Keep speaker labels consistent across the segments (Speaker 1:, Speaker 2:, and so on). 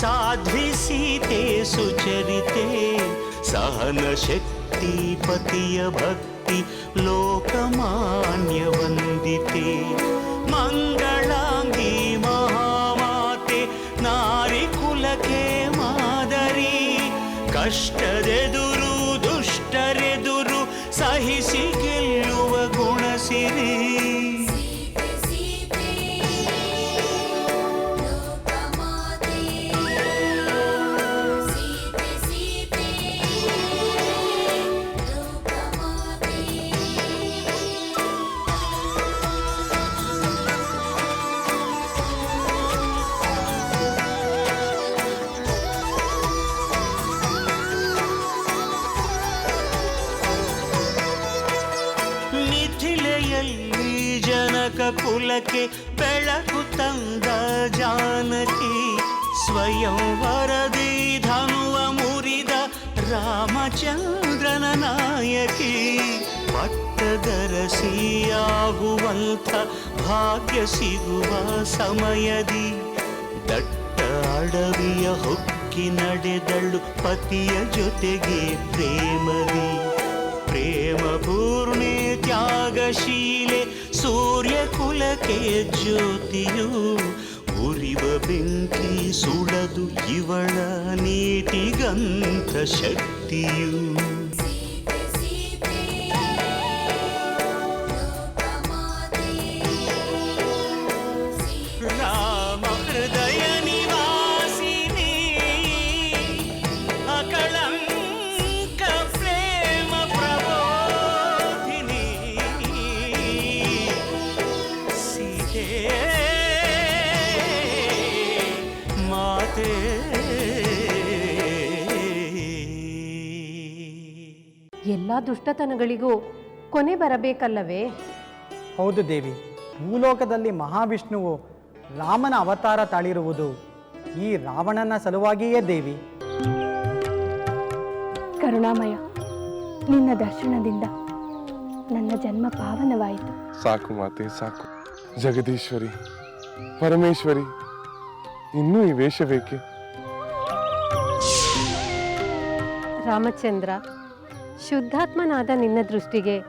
Speaker 1: साध्वी सीते सुचरिते सहनशक्ति पतिय भक्ति लोकमान्यवन्दिते मङ्गलाङ्गी महामाते नारिकुलके मादरी ಕಷ್ಟದೆದುರು ದುಷ್ಟರೆದುರು ಸಹಿಸಿ ಗೆಲ್ಲುವ ಗುಣಸಿರಿ ರಾಮಚಂದ್ರನ ನಾಯಕಿ ಪಟ್ಟದರಸಿಯಾಗುವಂಥ ಭಾಗ್ಯ ಸಿಗುವ ಸಮಯದಿ. ದಟ್ಟ ಅಡವಿಯ ಹೊಕ್ಕಿ ನಡೆದಳು ಪತಿಯ ಜೊತೆಗೆ ಪ್ರೇಮದಿ. ಪ್ರೇಮ ಪೂರ್ಣೆ ತ್ಯಾಗಶೀಲೆ, ಸೂರ್ಯ ಕುಲಕ್ಕೆ ಜ್ಯೋತಿಯು. ಉರಿವ ಬೆಂಕಿ ಸುಡದು ಇವಳ ನೀತಿಗಂಥ ಶಕ್ತಿಯು
Speaker 2: ಎಲ್ಲ ದುಷ್ಟತನಗಳಿಗೂ ಕೊನೆ ಬರಬೇಕಲ್ಲವೇ?
Speaker 3: ಹೌದು ದೇವಿ. ಭೂಲೋಕದಲ್ಲಿ ಮಹಾವಿಷ್ಣುವು ರಾಮನ ಅವತಾರ ತಾಳಿರುವುದು ಈ ರಾವಣನ ಸಲುವಾಗಿಯೇ ದೇವಿ.
Speaker 4: ಕರುಣಾಮಯ ನಿನ್ನ ದರ್ಶನದಿಂದ ನನ್ನ ಜನ್ಮ ಪಾವನವಾಯಿತು.
Speaker 5: ಸಾಕು ಮಾತೆ ಸಾಕು. ಜಗದೀಶ್ವರಿ ಪರಮೇಶ್ವರಿ ಇನ್ನೂ ಈ ವೇಷ ಬೇಕೆ?
Speaker 2: ರಾಮಚಂದ್ರ ಶುದ್ಧಾತ್ಮನಾದ ನಿನ್ನ ದೃಷ್ಟಿಗೆ.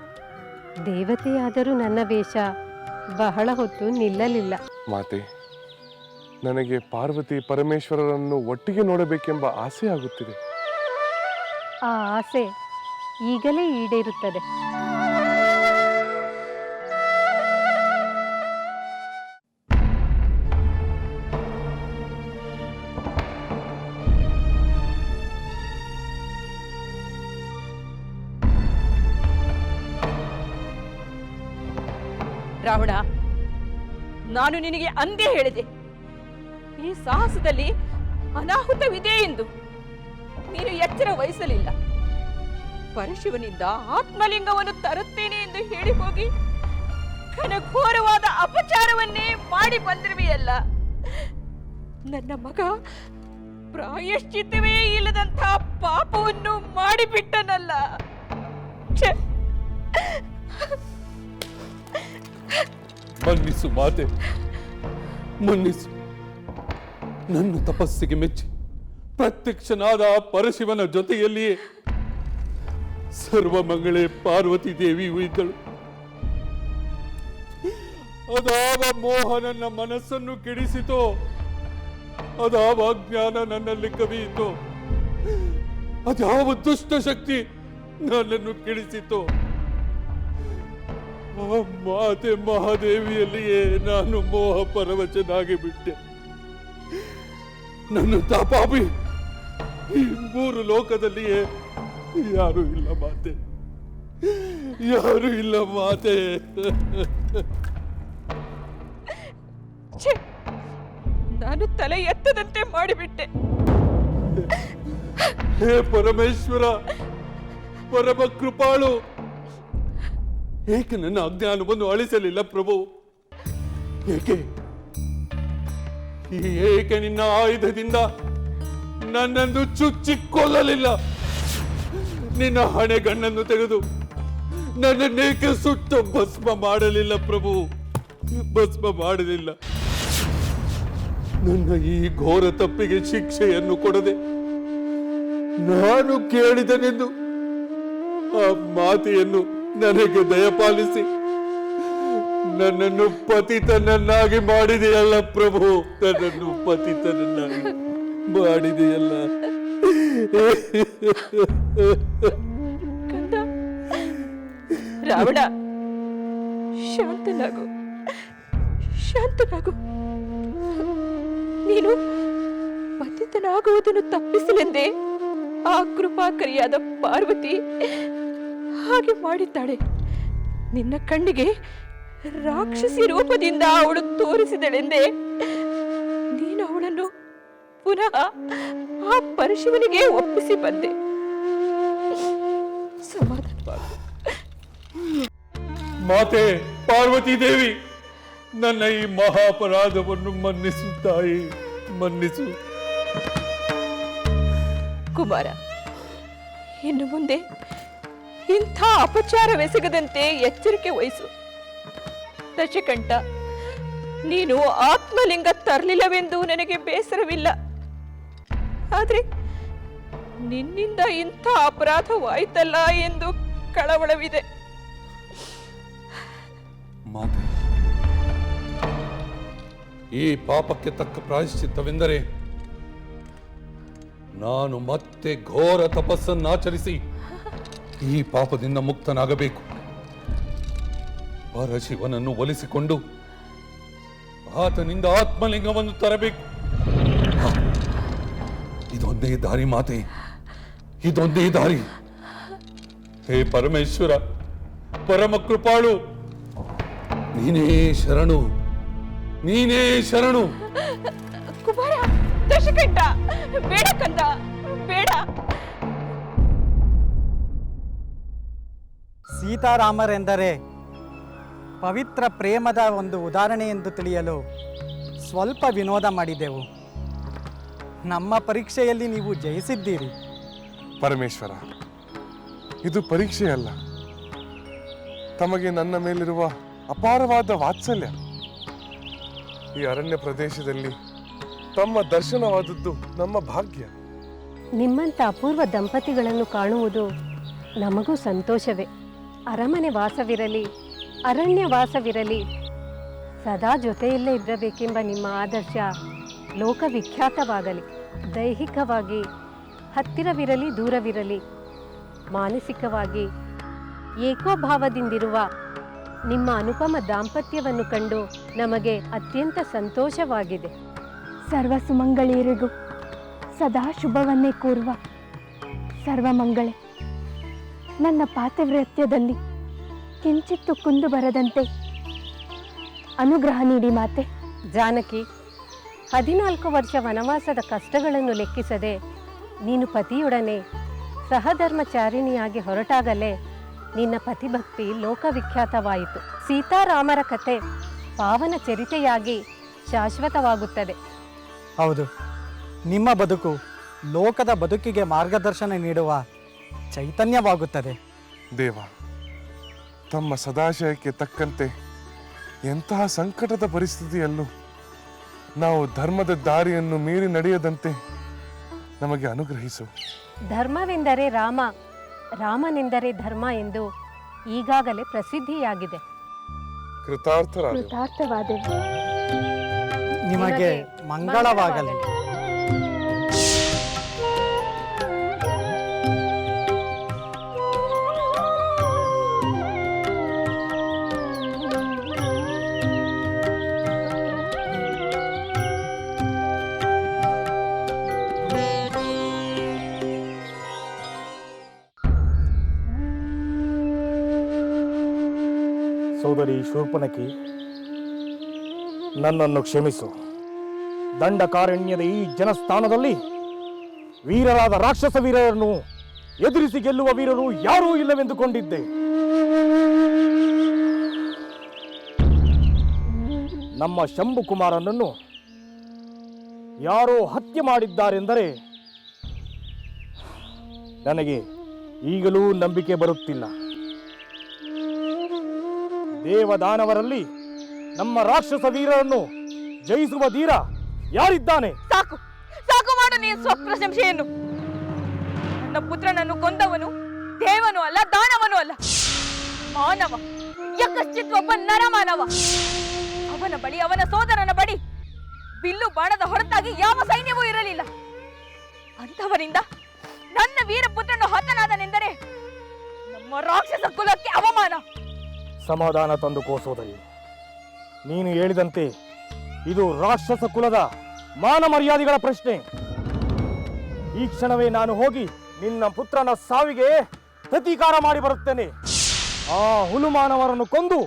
Speaker 2: ದೇವತೆಯಾದರೂ ನನ್ನ ವೇಷ. ಬಹಳ ಹೊತ್ತು ನಿಲ್ಲಲಿಲ್ಲ.
Speaker 5: ಮಾತೆ ನನಗೆ ಪಾರ್ವತಿ ಪರಮೇಶ್ವರರನ್ನು ಒಟ್ಟಿಗೆ ನೋಡಬೇಕೆಂಬ ಆಸೆ ಆಗುತ್ತಿದೆ.
Speaker 2: ಆ ಆಸೆ ಈಗಲೇ ಈಡೇರುತ್ತದೆ.
Speaker 6: ರಾವಣ, ನಾನು ನಿನಗೆ ಅಂದೇ ಹೇಳಿದೆ. ಈ ಸಾಹಸದಲ್ಲಿ ಅನಾಹುತವಿದೆ ಎಂದು. ನೀನು ಎಚ್ಚರ ವಹಿಸಲಿಲ್ಲ. ಪರಶಿವನಿಂದ ಆತ್ಮಲಿಂಗವನ್ನು ತರುತ್ತೇನೆ ಎಂದು ಹೇಳಿ ಹೋಗಿ, ಘನಘೋರವಾದ ಅಪಚಾರವನ್ನೇ ಮಾಡಿ ಬಂದಿರುವೆಯಲ್ಲ. ನನ್ನ ಮಗ ಪ್ರಾಯಶ್ಚಿತ್ತವೇ ಇಲ್ಲದಂತಹ ಪಾಪವನ್ನು ಮಾಡಿಬಿಟ್ಟನಲ್ಲ!
Speaker 7: ಮನ್ನಿಸು ಮಾತೆ, ಮನ್ನಿಸು. ನನ್ನ ತಪಸ್ಸಿಗೆ ಮೆಚ್ಚಿ, ಪ್ರತ್ಯಕ್ಷನಾದ ಪರಶಿವನ ಜೊತೆಯಲ್ಲಿಯೇ ಸರ್ವಮಂಗಳೆ ಪಾರ್ವತಿ ದೇವಿ ಇದ್ದಳು. ಅದಾವ ಮೋಹ ನನ್ನ ಮನಸ್ಸನ್ನು ಕೆಡಿಸಿತೋ. ಅದಾವ ಜ್ಞಾನ ನನ್ನಲ್ಲಿ ಕವಿಯಿತೋ. ಅದಾವ ದುಷ್ಟ ಶಕ್ತಿ ನನ್ನನ್ನು ಕೆಡಿಸಿತೋ. ಮಾತೆ ಮಹಾದೇವಿಯಲ್ಲಿಯೇ ನಾನು ಮೋಹ ಪರವಚನಾಗಿ ಬಿಟ್ಟೆ. ನನ್ನ ತಾಪಾಪಿ ಈ ಮೂರು ಲೋಕದಲ್ಲಿಯೇ ಯಾರು ಇಲ್ಲ ಮಾತೆ. ಯಾರು ಇಲ್ಲ ಮಾತೆ!
Speaker 6: ನಾನು ತಲೆ ಎತ್ತದಂತೆ ಮಾಡಿಬಿಟ್ಟೆ.
Speaker 7: ಹೇ ಪರಮೇಶ್ವರ ಪರಮ ಕೃಪಾಳು ಏಕೆ ನನ್ನ ಅಜ್ಞಾನವನ್ನು ಅಳಿಸಲಿಲ್ಲ ಪ್ರಭು? ಏಕೆ? ಏಕೆ ನಿನ್ನ ಆಯುಧದಿಂದ ನನ್ನನ್ನು ಚುಚ್ಚಿ ಕೊಲ್ಲಲಿಲ್ಲ ನಿನ್ನ ಹಣೆಗಣ್ಣನ್ನು ತೆಗೆದು ನನ್ನನ್ನೇಕೆ ಸುಟ್ಟು ಭಸ್ಮ ಮಾಡಲಿಲ್ಲ ಪ್ರಭು? ಭಸ್ಮ ಮಾಡಲಿಲ್ಲ. ನನ್ನ ಈ ಘೋರ ತಪ್ಪಿಗೆ ಶಿಕ್ಷೆಯನ್ನು ಕೊಡದೆ ನಾನು ಕೇಳಿದನೆಂದು ಆ ಮಾತೆಯನ್ನು ನನಗೆ ದಯಪಾಲಿಸಿ. ನನ್ನನ್ನು ಪತಿತನನ್ನಾಗಿ ಮಾಡಿದೆಯಲ್ಲ ಪ್ರಭು. ನನ್ನನ್ನು ಪತಿತನನ್ನಾಗಿ ಮಾಡಿದೆಯಲ್ಲ.
Speaker 8: ರಾವಣ, ಶಾಂತನಾಗು. ಶಾಂತನಾಗು. ನೀನು ಪತಿತನಾಗುವುದನ್ನು ತಪ್ಪಿಸಲೆಂದೇ ಆ ಕೃಪಾಕರಿಯಾದ ಪಾರ್ವತಿ ಹಾಗೆ ಮಾಡಿದ್ದಾಳೆ. ನಿನ್ನ ಕಣ್ಣಿಗೆ ರಾಕ್ಷಸಿ ರೂಪದಿಂದ ಅವಳು ತೋರಿಸಿದಳೆಂದೇ ನೀನು ಅವಳನ್ನು ಪುನಃ ಆ ಪರಶಿವನಿಗೆ ಒಪ್ಪಿಸಿ ಬಂದೆ. ಸಮಾಧಾನವಾಗು.
Speaker 7: ಮಾತೆ ಪಾರ್ವತಿ ದೇವಿ ನನ್ನ ಈ ಮಹಾಪರಾಧವನ್ನು ಮನ್ನಿಸು ತಾಯಿ ಮನ್ನಿಸು.
Speaker 8: ಕುಮಾರ ಇನ್ನು ಮುಂದೆ ಇಂಥ ಅಪಚಾರವೆಸಗದಂತೆ ಎಚ್ಚರಿಕೆ ವಹಿಸು. ದಶಕಂಠ ನೀನು ಆತ್ಮಲಿಂಗ ತರಲಿಲ್ಲವೆಂದು ನನಗೆ ಬೇಸರವಿಲ್ಲ. ಆದರೆ ನಿನ್ನಿಂದ ಇಂಥ ಅಪರಾಧವಾಯ್ತಲ್ಲ ಎಂದು ಕಳವಳವಿದೆ.
Speaker 7: ಈ ಪಾಪಕ್ಕೆ ತಕ್ಕ ಪ್ರಾಯಶ್ಚಿತ್ತವೆಂದರೆ ನಾನು ಮತ್ತೆ ಘೋರ ತಪಸ್ಸನ್ನಾಚರಿಸಿ ಈ ಪಾಪದಿಂದ ಮುಕ್ತನಾಗಬೇಕು. ಪರಶಿವನನ್ನು ಒಲಿಸಿಕೊಂಡು ಆತನಿಂದ ಆತ್ಮಲಿಂಗವನ್ನು ತರಬೇಕು. ಇದೊಂದೇ ದಾರಿ ಮಾತೆ. ಇದೊಂದೇ ದಾರಿ. ಹೇ ಪರಮೇಶ್ವರ, ಪರಮ ಕೃಪಾಳು. ನೀನೇ ಶರಣು. ನೀನೇ ಶರಣು.
Speaker 8: ಕುಮಾರ ಬೇಡ ಕಂದ ಬೇಡ.
Speaker 3: ಸೀತಾರಾಮರೆಂದರೆ ಪವಿತ್ರ ಪ್ರೇಮದ ಒಂದು ಉದಾಹರಣೆ ಎಂದು ತಿಳಿಯಲು ಸ್ವಲ್ಪ ವಿನೋದ ಮಾಡಿದೆವು. ನಮ್ಮ ಪರೀಕ್ಷೆಯಲ್ಲಿ ನೀವು ಜಯಿಸಿದ್ದೀರಿ.
Speaker 9: ಪರಮೇಶ್ವರ ಇದು ಪರೀಕ್ಷೆಯಲ್ಲ. ತಮಗೆ ನನ್ನ ಮೇಲಿರುವ ಅಪಾರವಾದ ವಾತ್ಸಲ್ಯ. ಈ ಅರಣ್ಯ ಪ್ರದೇಶದಲ್ಲಿ ತಮ್ಮ ದರ್ಶನವಾದದ್ದು ನಮ್ಮ ಭಾಗ್ಯ.
Speaker 2: ನಿಮ್ಮಂಥ ಅಪೂರ್ವ ದಂಪತಿಗಳನ್ನು ಕಾಣುವುದು ನಮಗೂ ಸಂತೋಷವೇ. ಅರಮನೆ ವಾಸವಿರಲಿ, ಅರಣ್ಯ ವಾಸವಿರಲಿ, ಸದಾ ಜೊತೆಯಲ್ಲೇ ಇರಬೇಕೆಂಬ ನಿಮ್ಮ ಆದರ್ಶ ಲೋಕವಿಖ್ಯಾತವಾಗಲಿ. ದೈಹಿಕವಾಗಿ ಹತ್ತಿರವಿರಲಿ, ದೂರವಿರಲಿ, ಮಾನಸಿಕವಾಗಿ ಏಕೋಭಾವದಿಂದಿರುವ ನಿಮ್ಮ ಅನುಪಮ ದಾಂಪತ್ಯವನ್ನು ಕಂಡು ನಮಗೆ ಅತ್ಯಂತ ಸಂತೋಷವಾಗಿದೆ.
Speaker 4: ಸರ್ವ ಸುಮಂಗಳಿಯರಿಗೂ ಸದಾ ಶುಭವನ್ನೇ ಕೋರುವ ಸರ್ವಮಂಗಳೆ. ನನ್ನ ಪಾತಿವ್ರತ್ಯದಲ್ಲಿ ಕಿಂಚಿತ್ತು ಕುಂದು ಬರದಂತೆ ಅನುಗ್ರಹ ನೀಡಿ ಮಾತೆ.
Speaker 2: ಜಾನಕಿ ಹದಿನಾಲ್ಕು ವರ್ಷ ವನವಾಸದ ಕಷ್ಟಗಳನ್ನು ಲೆಕ್ಕಿಸದೆ ನೀನು ಪತಿಯೊಡನೆ ಸಹಧರ್ಮಚಾರಿಣಿಯಾಗಿ ಹೊರಟಾಗಲೇ ನಿನ್ನ ಪತಿಭಕ್ತಿ ಲೋಕವಿಖ್ಯಾತವಾಯಿತು. ಸೀತಾರಾಮರ ಕತೆ ಪಾವನ ಚರಿತೆಯಾಗಿ ಶಾಶ್ವತವಾಗುತ್ತದೆ.
Speaker 3: ಹೌದು ನಿಮ್ಮ ಬದುಕು ಲೋಕದ ಬದುಕಿಗೆ ಮಾರ್ಗದರ್ಶನ ನೀಡುವ ಚೈತನ್ಯವಾಗುತ್ತದೆ.
Speaker 9: ದೇವ ತಮ್ಮ ಸದಾಶಯಕ್ಕೆ ತಕ್ಕಂತೆ ಎಂತಹ ಸಂಕಟದ ಪರಿಸ್ಥಿತಿಯಲ್ಲೂ ನಾವು ಧರ್ಮದ ದಾರಿಯನ್ನು ಮೀರಿ ನಡೆಯದಂತೆ ನಮಗೆ ಅನುಗ್ರಹಿಸು.
Speaker 2: ಧರ್ಮವೆಂದರೆ ರಾಮ ರಾಮನೆಂದರೆ ಧರ್ಮ ಎಂದು ಈಗಾಗಲೇ ಪ್ರಸಿದ್ಧಿಯಾಗಿದೆ.
Speaker 9: ಕೃತಾರ್ಥರಾದ
Speaker 3: ನಿಮಗೆ ಮಂಗಳವಾಗಲಿ.
Speaker 10: ಶೂರ್ಪನಕಿ, ನನ್ನನ್ನು ಕ್ಷಮಿಸು. ದಂಡಕಾರಣ್ಯದ ಈ ಜನಸ್ಥಾನದಲ್ಲಿ ವೀರರಾದ ರಾಕ್ಷಸ ವೀರರನ್ನು ಎದುರಿಸಿ ಗೆಲ್ಲುವ ವೀರರು ಯಾರೂ ಇಲ್ಲವೆಂದುಕೊಂಡಿದ್ದೆ. ನಮ್ಮ ಶಂಭು ಕುಮಾರನನ್ನು ಯಾರೋ ಹತ್ಯೆ ಮಾಡಿದ್ದಾರೆಂದರೆ ನನಗೆ ಈಗಲೂ ನಂಬಿಕೆ ಬರುತ್ತಿಲ್ಲ. ದೇವದಾನವರಲ್ಲಿ ನಮ್ಮ ರಾಕ್ಷಸ ವೀರರನ್ನು ಜಯಿಸುವ ಧೀರ ಯಾರಿದ್ದಾನೆ?
Speaker 6: ಸಾಕು ಸಾಕು ಮಾಡು ನೀನು ಸ್ವಪ್ರಶಂಸೆಯನ್ನು ನನ್ನ ಪುತ್ರನನ್ನು ಕೊಂದವನು ದೇವನು ಅಲ್ಲ, ದಾನವನು ಅಲ್ಲ. ಮಾನವ ಒಬ್ಬ ನರಮಾನವ. ಅವನ ಬಳಿ, ಅವನ ಸೋದರನ ಬಳಿ ಬಿಲ್ಲು ಬಾಣದ ಹೊರತಾಗಿ ಯಾವ ಸೈನ್ಯವೂ ಇರಲಿಲ್ಲ. ಅಂತವರಿಂದ ನನ್ನ ವೀರಪುತ್ರನು ಹತನಾದನೆಂದರೆ ನಮ್ಮ ರಾಕ್ಷಸ ಕುಲಕ್ಕೆ ಅವಮಾನ.
Speaker 10: ಸಮಾಧಾನ ತಂದು ಕೋಸೋದರಿ. ನೀನು ಹೇಳಿದಂತೆ ಇದು ರಾಕ್ಷಸ ಕುಲದ ಮಾನ ಮರ್ಯಾದೆಗಳ ಪ್ರಶ್ನೆ. ಈ ಕ್ಷಣವೇ ನಾನು ಹೋಗಿ ನಿನ್ನ ಪುತ್ರನ ಸಾವಿಗೆ ಪ್ರತೀಕಾರ ಮಾಡಿ ಬರುತ್ತೇನೆ. ಆ ಹುಲುಮಾನವರನ್ನು ಕೊಂದು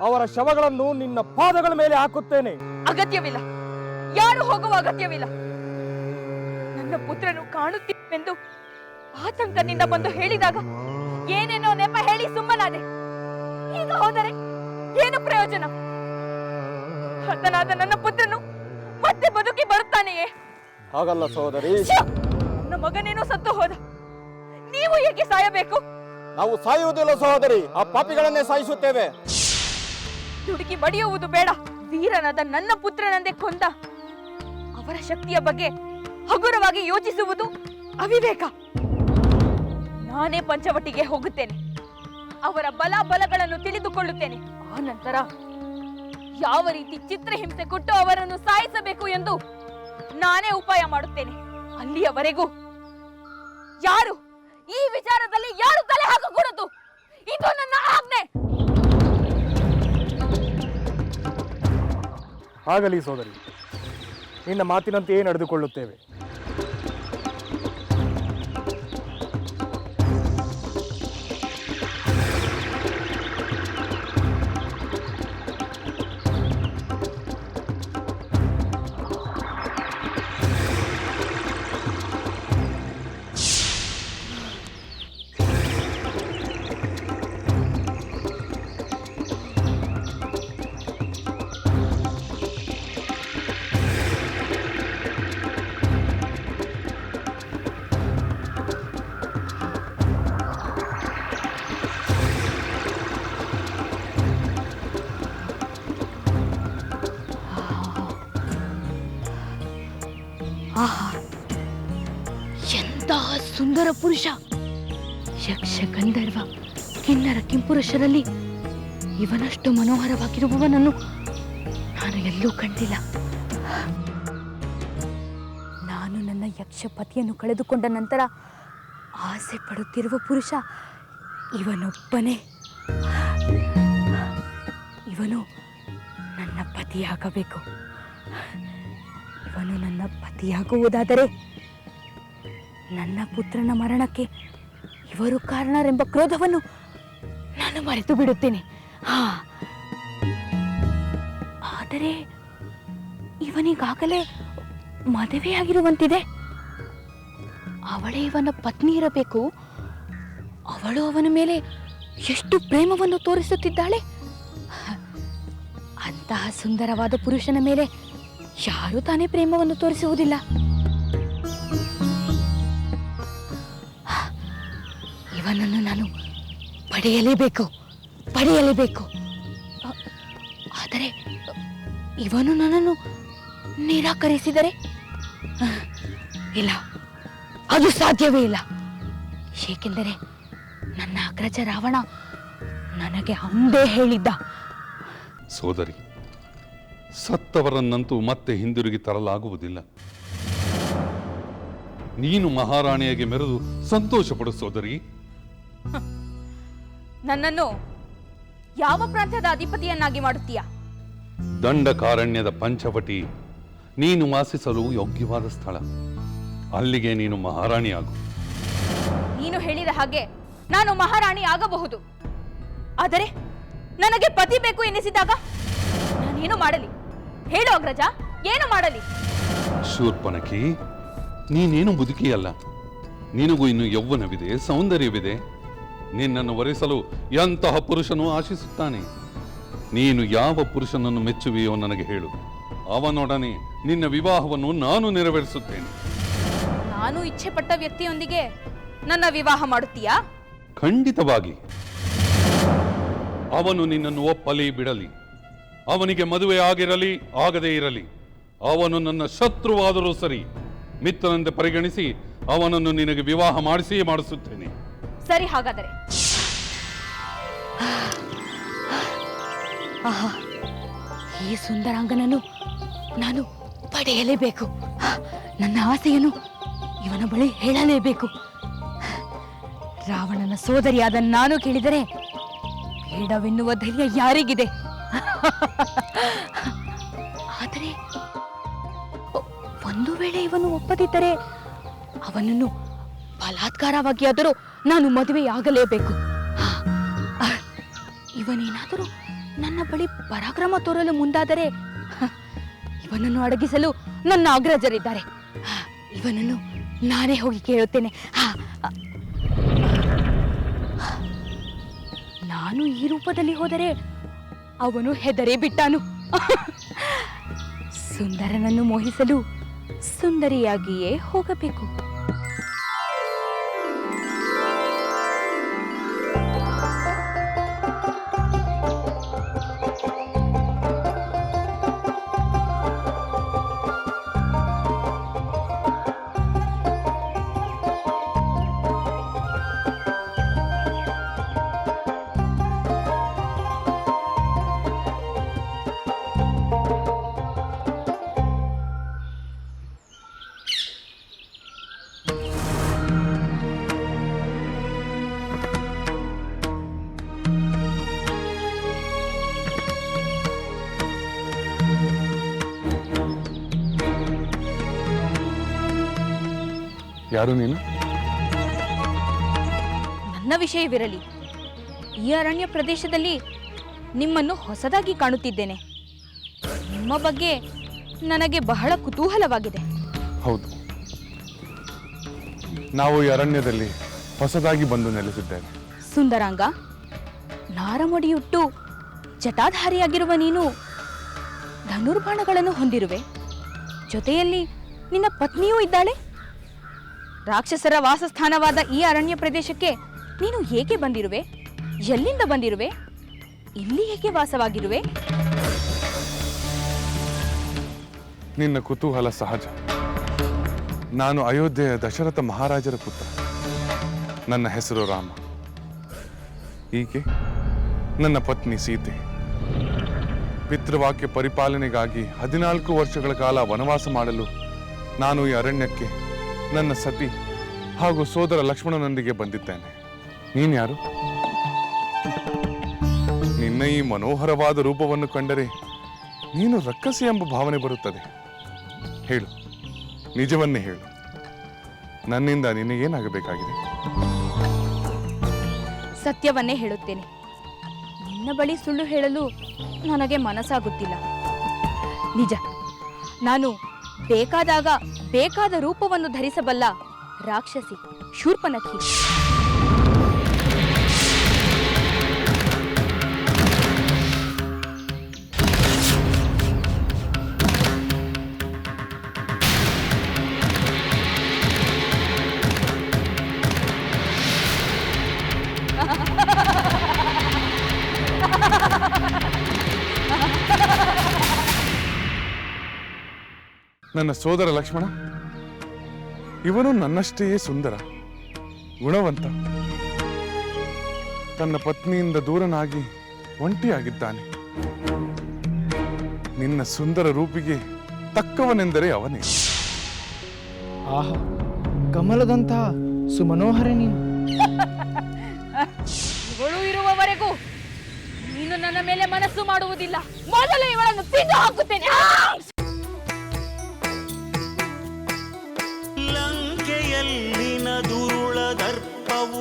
Speaker 10: ಅವರ ಶವಗಳನ್ನು ನಿನ್ನ ಪಾದಗಳ ಮೇಲೆ ಹಾಕುತ್ತೇನೆ.
Speaker 6: ಅಗತ್ಯವಿಲ್ಲ. ಯಾರು ಹೋಗುವ ಅಗತ್ಯವಿಲ್ಲ. ನನ್ನ ಪುತ್ರನು ಕಾಣುತ್ತಿವೆಂದು ಆತಂಕದಿಂದ ಬಂದು ಹೇಳಿದಾಗ ಏನೇನೋ ನೆಪ ಹೇಳಿ ಸುಮ್ಮನಾದೆ. ಈಗ ಹೋದರೆ ಏನು ಪ್ರಯೋಜನ? ಹತನಾದ ನನ್ನ ಪುತ್ರನು ಮತ್ತೆ ಬದುಕಿ ಬರುತ್ತಾನೆಯೇ?
Speaker 10: ಹಾಗಲ್ಲ ಸೋದರಿ
Speaker 6: ಛೆ! ನನ್ನ ಮಗನೇನೋ ಸತ್ತು ಹೋದ. ನೀವು ಏಕೆ ಸಾಯಬೇಕು?
Speaker 10: ನಾವು ಸಾಯುವುದಿಲ್ಲ ಸಹೋದರಿ. ಆ ಪಾಪಿಗಳನ್ನೇ ಸಾಯಿಸುತ್ತೇವೆ.
Speaker 6: ದುಡುಕಿ ಬಡಿಯುವುದು ಬೇಡ. ವೀರನಾದ ನನ್ನ ಪುತ್ರನಂದೇ ಕೊಂದ. ಅವರ ಶಕ್ತಿಯ ಬಗ್ಗೆ ಹಗುರವಾಗಿ ಯೋಚಿಸುವುದು ಅವಿವೇಕ. ನಾನೇ ಪಂಚವಟಿಗೆ ಹೋಗುತ್ತೇನೆ. ಅವರ ಬಲ ಬಲಗಳನ್ನು ತಿಳಿದುಕೊಳ್ಳುತ್ತೇನೆ. ಆ ನಂತರ ಯಾವ ರೀತಿ ಚಿತ್ರಹಿಂಸೆ ಕೊಟ್ಟು ಅವರನ್ನು ಸಾಯಿಸಬೇಕು ಎಂದು ನಾನೇ ಉಪಾಯ ಮಾಡುತ್ತೇನೆ. ಅಲ್ಲಿಯವರೆಗೂ ಯಾರು ಈ ವಿಚಾರದಲ್ಲಿ ಯಾರು ತಲೆ ಹಾಕಕೂಡದು? ಇದು ನನ್ನ ಆಜ್ಞೆ.
Speaker 10: ಆಗಲಿ ಸೋದರಿ, ನಿನ್ನ ಮಾತಿನಂತೆಯೇ ನಡೆದುಕೊಳ್ಳುತ್ತೇವೆ.
Speaker 6: ಸುಂದರ ಪುರುಷ. ಯಕ್ಷ ಗಂಧರ್ವ ಕಿನ್ನರ ಕಿಂಪುರುಷರಲ್ಲಿ ಇವನಷ್ಟು ಮನೋಹರವಾಗಿರುವವನನ್ನು ನಾನು ಎಲ್ಲೂ ಕಂಡಿಲ್ಲ. ನಾನು ನನ್ನ ಯಕ್ಷ ಪತಿಯನ್ನು ಕಳೆದುಕೊಂಡ ನಂತರ ಆಸೆ ಪಡುತ್ತಿರುವ ಪುರುಷ ಇವನೊಬ್ಬನೇ. ಇವನು ನನ್ನ ಪತಿಯಾಗಬೇಕು. ಇವನು ನನ್ನ ಪತಿಯಾಗುವುದಾದರೆ ನನ್ನ ಪುತ್ರನ ಮರಣಕ್ಕೆ ಇವರು ಕಾರಣರೆಂಬ ಕ್ರೋಧವನ್ನು ನಾನು ಮರೆತು ಬಿಡುತ್ತೇನೆ. ಹಾ. ಆದರೆ ಇವನಿಗಾಗಲೇ ಮದುವೆಯಾಗಿರುವಂತಿದೆ. ಅವಳೇ ಇವನ ಪತ್ನಿ ಇರಬೇಕು ಅವಳು ಅವನ ಮೇಲೆ ಎಷ್ಟು ಪ್ರೇಮವನ್ನು ತೋರಿಸುತ್ತಿದ್ದಾಳೆ? ಅಂತಹ ಸುಂದರವಾದ ಪುರುಷನ ಮೇಲೆ ಯಾರು ತಾನೇ ಪ್ರೇಮವನ್ನು ತೋರಿಸುವುದಿಲ್ಲ. ಇವನನ್ನು ನಾನು ಪಡೆಯಲೇಬೇಕು ಪಡೆಯಲೇಬೇಕು. ಆದರೆ ಇವನು ನನ್ನನ್ನು ನಿರಾಕರಿಸಿದರೆ? ಇಲ್ಲ, ಅದು ಸಾಧ್ಯವೇ ಇಲ್ಲ. ಏಕೆಂದರೆ ನನ್ನ ಅಗ್ರಜ ರಾವಣ ನನಗೆ ಅಂದೇ ಹೇಳಿದ್ದ.
Speaker 7: ಸೋದರಿ, ಸತ್ತವರನ್ನಂತೂ ಮತ್ತೆ ಹಿಂದಿರುಗಿ ತರಲಾಗುವುದಿಲ್ಲ. ನೀನು ಮಹಾರಾಣಿಯಾಗಿ ಮೆರೆದು ಸಂತೋಷ ಪಡು ಸೋದರಿ.
Speaker 6: ನನ್ನನ್ನು ಯಾವ ಪ್ರಾಂತ್ಯದ ಅಧಿಪತಿಯನ್ನಾಗಿ ಮಾಡುತ್ತೀಯ?
Speaker 7: ದಂಡಕಾರಣ್ಯದ ಪಂಚವಟಿ ನೀನು ವಾಸಿಸಲು ಯೋಗ್ಯವಾದ ಸ್ಥಳ. ಅಲ್ಲಿಗೆ ನೀನು ಮಹಾರಾಣಿ ಆಗು
Speaker 6: ನೀನು ಹೇಳಿದ ಹಾಗೆ ನಾನು ಮಹಾರಾಣಿ ಆಗಬಹುದು. ಆದರೆ ನನಗೆ ಪತಿ ಬೇಕು ಎನಿಸಿದಾಗ ನಾನೇನು ಮಾಡಲಿ? ಹೇಳು ಅಗ್ರಜ ಏನು ಮಾಡಲಿ?
Speaker 7: ಶೂರ್ಪನಕಿ ನೀನೇನು ಬದುಕಿಯಲ್ಲ? ನಿನಗೂ ಇನ್ನು ಯೌವನವಿದೆ ಸೌಂದರ್ಯವಿದೆ. ನಿನ್ನನ್ನು ವರಿಸಲು ಎಂತಹ ಪುರುಷನು ಆಶಿಸುತ್ತಾನೆ? ನೀನು ಯಾವ ಪುರುಷನನ್ನು ಮೆಚ್ಚುವೆಯೋ ನನಗೆ ಹೇಳು. ಅವನೊಡನೆ ನಿನ್ನ ವಿವಾಹವನ್ನು ನಾನು ನೆರವೇರಿಸುತ್ತೇನೆ.
Speaker 6: ನಾನು ಇಚ್ಛೆ ಪಟ್ಟ ವ್ಯಕ್ತಿಯೊಂದಿಗೆ ನನ್ನ ವಿವಾಹ ಮಾಡುತ್ತೀಯಾ?
Speaker 7: ಖಂಡಿತವಾಗಿ. ಅವನು ನಿನ್ನನ್ನು ಒಪ್ಪಲಿ ಬಿಡಲಿ. ಅವನಿಗೆ ಮದುವೆ ಆಗಿರಲಿ ಆಗದೇ ಇರಲಿ. ಅವನು ನನ್ನ ಶತ್ರುವಾದರೂ ಸರಿ ಮಿತ್ರನಂತೆ ಪರಿಗಣಿಸಿ ಅವನನ್ನು ನಿನಗೆ ವಿವಾಹ ಮಾಡಿಸಿಯೇ ಮಾಡಿಸುತ್ತೇನೆ.
Speaker 6: ಸರಿ, ಹಾಗಾದರೆ. ಆಹಾ, ಈ ಸುಂದರಾಂಗನನ್ನು ನಾನು ಪಡೆಯಲೇಬೇಕು. ನನ್ನ ಆಸೆಯನ್ನು ಇವನ ಬಳಿ ಹೇಳಲೇಬೇಕು. ರಾವಣನ ಸೋದರಿಯಾದ ನಾನು ಕೇಳಿದರೆ ಬೇಡವೆನ್ನುವ ಧೈರ್ಯ ಯಾರಿಗಿದೆ? ಆದರೆ ಒಂದು ವೇಳೆ ಇವನು ಒಪ್ಪದಿದ್ದರೆ ಅವನನ್ನು ಬಲಾತ್ಕಾರವಾಗಿ ಆದರೂ ನಾನು ಮದುವೆಯಾಗಲೇಬೇಕು. ಇವನೇನಾದರೂ ನನ್ನ ಬಳಿ ಪರಾಕ್ರಮ ತೋರಲು ಮುಂದಾದರೆ ಇವನನ್ನು ಅಡಗಿಸಲು ನನ್ನ ಅಗ್ರಜರಿದ್ದಾರೆ ಇವನನ್ನು ನಾನೇ ಹೋಗಿ ಕೇಳುತ್ತೇನೆ. ನಾನು ಈ ರೂಪದಲ್ಲಿ ಹೋದರೆ ಅವನು ಹೆದರೇ ಬಿಟ್ಟಾನು. ಸುಂದರನನ್ನು ಮೋಹಿಸಲು ಸುಂದರಿಯಾಗಿಯೇ ಹೋಗಬೇಕು.
Speaker 5: ಯಾರು ನೀನು?
Speaker 6: ನನ್ನ ವಿಷಯವಿರಲಿ. ಈ ಅರಣ್ಯ ಪ್ರದೇಶದಲ್ಲಿ ನಿಮ್ಮನ್ನು ಹೊಸದಾಗಿ ಕಾಣುತ್ತಿದ್ದೇನೆ. ನಿಮ್ಮ ಬಗ್ಗೆ ನನಗೆ ಬಹಳ ಕುತೂಹಲವಾಗಿದೆ.
Speaker 5: ಹೌದು. ನಾವು ಈ ಅರಣ್ಯದಲ್ಲಿ ಹೊಸದಾಗಿ ಬಂದು ನೆಲೆಸಿದ್ದೇವೆ.
Speaker 6: ಸುಂದರಾಂಗ ನಾರಮಡಿಯುಟ್ಟು ಜಟಾಧಾರಿಯಾಗಿರುವ ನೀನು ಧನುರ್ಬಾಣಗಳನ್ನು ಹೊಂದಿರುವೆ. ಜೊತೆಯಲ್ಲಿ ನಿನ್ನ ಪತ್ನಿಯೂ ಇದ್ದಾಳೆ? ರಾಕ್ಷಸರ ವಾಸಸ್ಥಾನವಾದ ಈ ಅರಣ್ಯ ಪ್ರದೇಶಕ್ಕೆ ನೀನು ಏಕೆ ಬಂದಿರುವೆ? ಎಲ್ಲಿಂದ ಬಂದಿರುವೆ? ಇಲ್ಲಿ ಏಕೆ ವಾಸವಾಗಿರುವೆ?
Speaker 5: ನಿನ್ನ ಕುತೂಹಲ ಸಹಜ. ನಾನು ಅಯೋಧ್ಯೆಯ ದಶರಥ ಮಹಾರಾಜರ ಪುತ್ರ. ನನ್ನ ಹೆಸರು ರಾಮ. ಈಕೆ ನನ್ನ ಪತ್ನಿ ಸೀತೆ. ಪಿತೃವಾಕ್ಯ ಪರಿಪಾಲನೆಗಾಗಿ ಹದಿನಾಲ್ಕು ವರ್ಷಗಳ ಕಾಲ ವನವಾಸ ಮಾಡಲು ನಾನು ಈ ಅರಣ್ಯಕ್ಕೆ ನನ್ನ ಸತಿ ಹಾಗೂ ಸೋದರ ಲಕ್ಷ್ಮಣನೊಂದಿಗೆ ಬಂದಿದ್ದೇನೆ. ನೀನ್ಯಾರು ನಿನ್ನ ಈ ಮನೋಹರವಾದ ರೂಪವನ್ನು ಕಂಡರೆ ನೀನು ರಕ್ಕಸಿ ಎಂಬ ಭಾವನೆ ಬರುತ್ತದೆ. ಹೇಳು, ನಿಜವನ್ನೇ ಹೇಳು. ನನ್ನಿಂದ ನಿನಗೇನಾಗಬೇಕಾಗಿದೆ?
Speaker 6: ಸತ್ಯವನ್ನೇ ಹೇಳುತ್ತೇನೆ. ನಿನ್ನ ಬಳಿ ಸುಳ್ಳು ಹೇಳಲು ನನಗೆ ಮನಸ್ಸಾಗುತ್ತಿಲ್ಲ. ನಿಜ, ನಾನು ಬೇಕಾದಾಗ ಬೇಕಾದ ರೂಪವನ್ನು ಧರಿಸಬಲ್ಲ ರಾಕ್ಷಸಿ ಶೂರ್ಪನಖಿ.
Speaker 5: ನನ್ನ ಸೋದರ ಲಕ್ಷ್ಮಣ ಇವನು ನನ್ನಷ್ಟೇ ಸುಂದರ ಗುಣವಂತ. ತನ್ನ ಪತ್ನಿಯಿಂದ ದೂರನಾಗಿ ಒಂಟಿಯಾಗಿದ್ದಾನೆ. ನಿನ್ನ ಸುಂದರ ರೂಪಿಗೆ ತಕ್ಕವನೆಂದರೆ ಅವನೇ.
Speaker 3: ಆಹಾ ಕಮಲದಂತಹ ಸುಮನೋಹರ ನೀನು.
Speaker 6: ಇವಳು ಇರುವವರೆಗೂ ನೀನು ನನ್ನ ಮೇಲೆ ಮನಸ್ಸು ಮಾಡುವುದಿಲ್ಲ. ಮೊದಲು ಇವಳನ್ನು ತಿಂದು ಹಾಕುತ್ತೇನೆ.